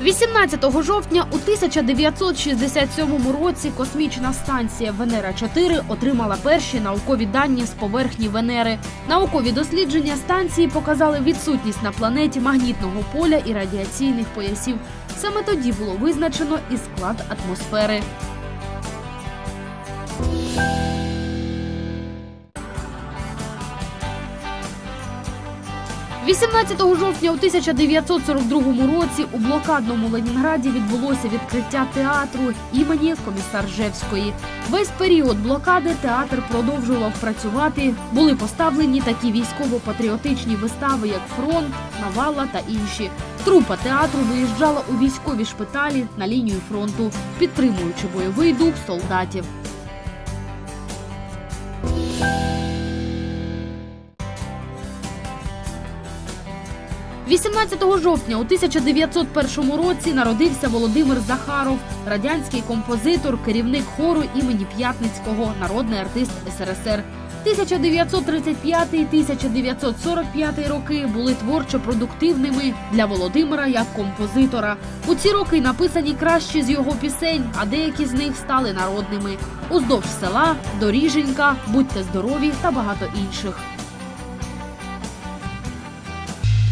18 жовтня у 1967 році космічна станція Венера 4 отримала перші наукові дані з поверхні Венери. Наукові дослідження станції показали відсутність на планеті магнітного поля і радіаційних поясів. Саме тоді було визначено і склад атмосфери. – 18 жовтня у 1942 році у блокадному Ленінграді відбулося відкриття театру імені Комісаржевської. Весь період блокади театр продовжував працювати. Були поставлені такі військово-патріотичні вистави, як Фронт, Навала та інші. Трупа театру виїжджала у військові шпиталі на лінію фронту, підтримуючи бойовий дух солдатів. – 18 жовтня у 1901 році народився Володимир Захаров, радянський композитор, керівник хору імені П'ятницького, народний артист СРСР. 1935-1945 роки були творчо продуктивними для Володимира як композитора. У ці роки написані кращі з його пісень, а деякі з них стали народними. Уздовж села, доріженька, будьте здорові та багато інших.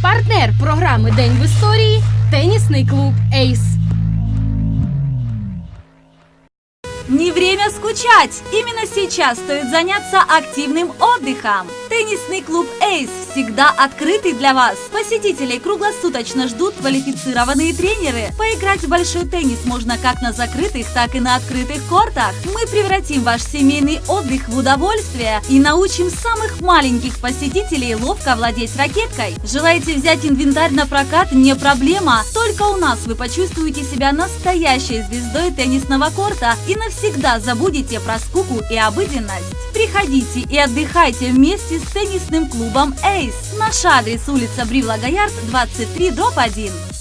Партнер програми День в історії тенісний клуб Ейс. Не время скучать! Именно сейчас стоит заняться активным отдыхом. Теннисный клуб «Эйс» всегда открытый для вас. Посетителей круглосуточно ждут квалифицированные тренеры. Поиграть в большой теннис можно как на закрытых, так и на открытых кортах. Мы превратим ваш семейный отдых в удовольствие и научим самых маленьких посетителей ловко владеть ракеткой. Желаете взять инвентарь на прокат? Не проблема. Только у нас вы почувствуете себя настоящей звездой теннисного корта и навсегда забудете про скуку и обыденность. Приходите и отдыхайте вместе с теннисным клубом «Эйс». Наш адрес улица Брила Гаярд, 23, дробь 1.